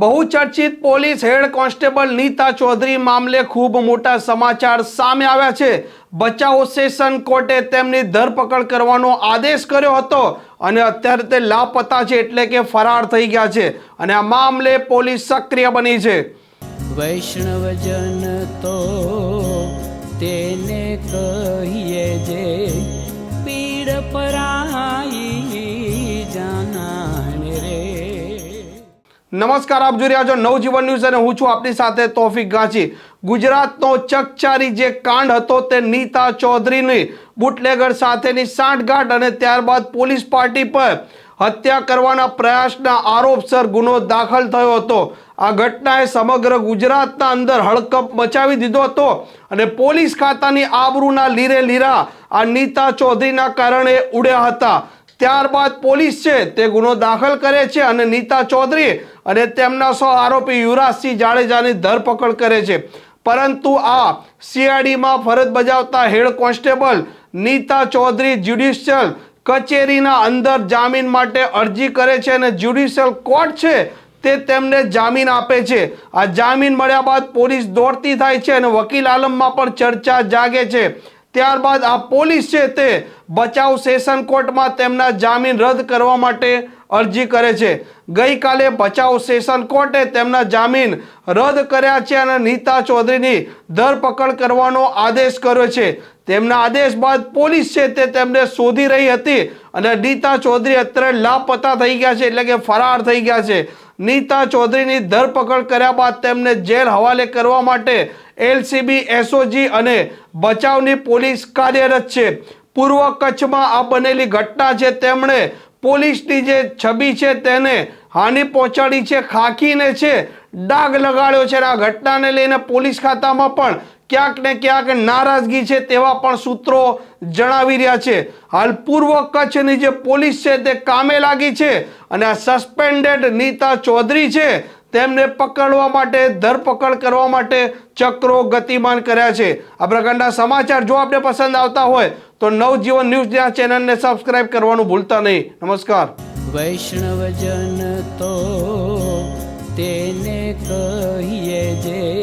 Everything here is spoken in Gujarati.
બહુચર્ચિત police head constable Nita Chaudhary મામલે ખૂબ મોટા સમાચાર સામે આવ્યા છે. બચાવ સેશન કોર્ટે તેમની ધરપકડ કરવાનો આદેશ કર્યો હતો અને અત્યારે તે લાપતા છે એટલે કે ફરાર થઈ ગયા છે અને આ મામલે પોલીસ સક્રિય બની છે. વૈષ્ણવજન તો તેને કહીએ જે નમસ્કાર, આપ જોઈ રહ્યા છો નવજીવન ન્યૂઝ અને હું છું આપની સાથે તોફિક ગાંચી. ગુજરાતનો ચકચારી જે કાંડ હતો તે નીતા ચૌધરીની બુટલેગર સાથેની સાંઠગાંઠ અને ત્યારબાદ પોલીસ પાર્ટી પર હત્યા કરવાના પ્રયાસના આરોપસર ગુનો દાખલ થયો હતો. આ ઘટનાએ સમગ્ર ગુજરાતના અંદર હડકંપ મચાવી દીધો હતો અને પોલીસ ખાતાની આબરૂના લીરે લીરા આ નીતા ચૌધરીના કારણે ઉડ્યા હતા. ત્યારબાદ પોલીસ છે, તે ગુનો દાખલ કરે છે અને નીતા ચૌધરી અને તેમના સો આરોપી યુવરાજસિંહ જાડેજાની ધરપકડ કરે છે. પરંતુ આ સીઆઈડીમાં ફરજ બજાવતા head constable Nita Chaudhary judicial કચેરીના અંદર જામીન માટે અરજી કરે છે અને જ્યુડિશિયલ કોર્ટ છે, તે તેમને જામીન આપે છે. આ જામીન મળ્યા બાદ પોલીસ દોડતી થાય છે અને વકીલ આલમમાં પણ ચર્ચા જાગે છે. ત્યારબાદ આ પોલીસ છે તે બચાવ સેશન કોર્ટમાં તેમના જામીન રદ કરવા માટે અરજી કરે છે. ગઈકાલે બચાવ સેશન કોર્ટે તેમના જામીન રદ કર્યા છે અને નીતા ચૌધરીની ધરપકડ કરવાનો આદેશ કર્યો છે. તેમના આદેશ બાદ પોલીસ છે તે તેમને શોધી રહી હતી અને નીતા ચૌધરી અત્યારે લાપતા થઈ ગયા છે, એટલે કે ફરાર થઈ ગયા છે. નીતા ચૌધરીની ધરપકડ કર્યા બાદ તેમને જેલ હવાલે કરવા માટે એલસીબી, એસઓજી અને બચાવની પોલીસ કાર્યરત છે. પૂર્વ કચ્છમાં આ બનેલી ઘટના છે. તેમણે પોલીસની જે છબી છે તેને હાનિ પહોંચાડી છે, ખાખીને છે, ડાઘ લગાડ્યો છે. આ ઘટનાને લઈને પોલીસ ખાતામાં પણ ક્યાંક ને ક્યાંક નારાજગી છે તેવા પણ સૂત્રો જણાવી રહ્યા છે. હાલ પૂર્વ કચ્છની જે પોલીસ છે તે કામે લાગી છે અને આ સસ્પેન્ડેડ નીતા ચૌધરી છે તેમને પકડવા માટે, ધરપકડ કરવા માટે ચક્રો ગતિમાન કર્યા છે. આ પ્રકારના સમાચાર જો આપને પસંદ આવતા હોય, તો નવજીવન ન્યૂઝ ચેનલને સબસ્ક્રાઇબ કરવાનું ભૂલતા નહીં. નમસ્કાર. વૈષ્ણવજન તો તેને કહીએ જે